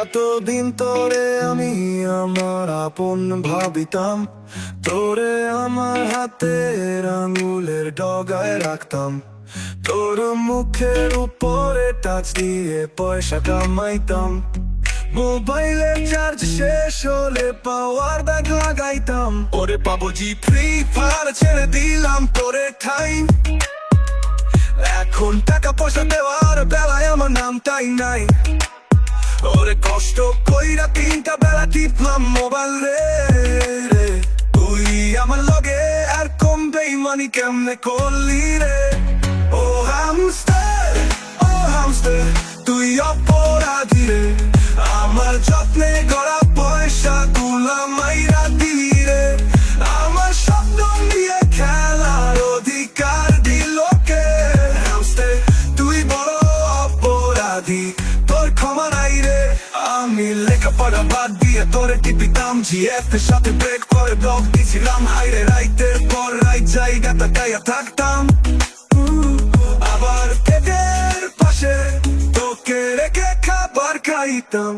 এতদিন তোরে আমি আমার আপন ভাবিতাম। তোরে আমার হাতের আঙুলের ডগায় রাখতাম। তোর মুখের উপরে টাচ দিয়ে পয়সা কামাইতাম। মোবাইলের চার্জ শেষ হলে পাওয়ার ব্যাগ লাগাইতাম। ওরে পাবো জি, ফ্রি ফায়ার ছেড়ে দিলাম তোরে টাইম এখন টাকা পয়সা দেওয়ার বেলায় আমার নামটাই নাই। ওরে কষ্ট কইরা তিনটা বেলা টিপলাম মোবাইল রে রে। তুই আমার লগে আর কম বেইমানি কেমনে করলি রে ও হামস্টার ও হামস্টার তুই অপরাধী রে আমার যত্নে গড়া আমি লেখাপড়া বাদ দিয়ে তোরে টিপিতাম জিএফ এর সাথে ব্রেক করে ব্লক দিছিলাম। হাইরে রাইতের পর রাইট জায়গা তাকাইয়া থাকতাম। আবার পেটের পাশে তোকে রেখে খাবার খাইতাম।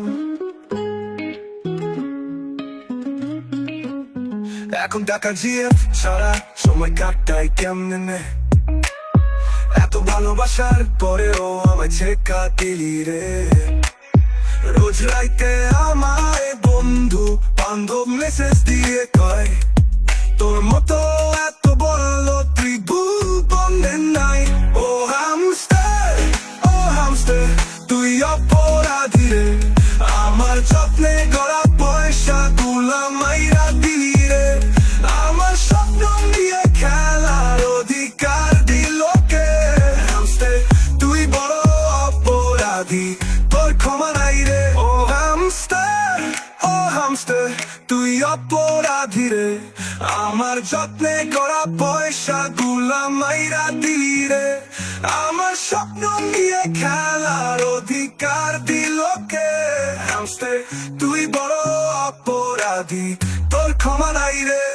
এখন টাকা জিএফ সারা সময় কাটাই কেমনে এত ভালোবাসার পরেও আমায় ছেকা দিলি রে। রোজ রাইতে আমায় বন্ধু বান্ধব মেসেজ তুই অপরাধী রে আমার যত্নে করা পয়সা গুলা মাইরা দিলি। রে আমার স্বপ্ন নিয়ে খেলার অধিকার দিলকে তুই বড় অপরাধী, তোর ক্ষমা নাই রে।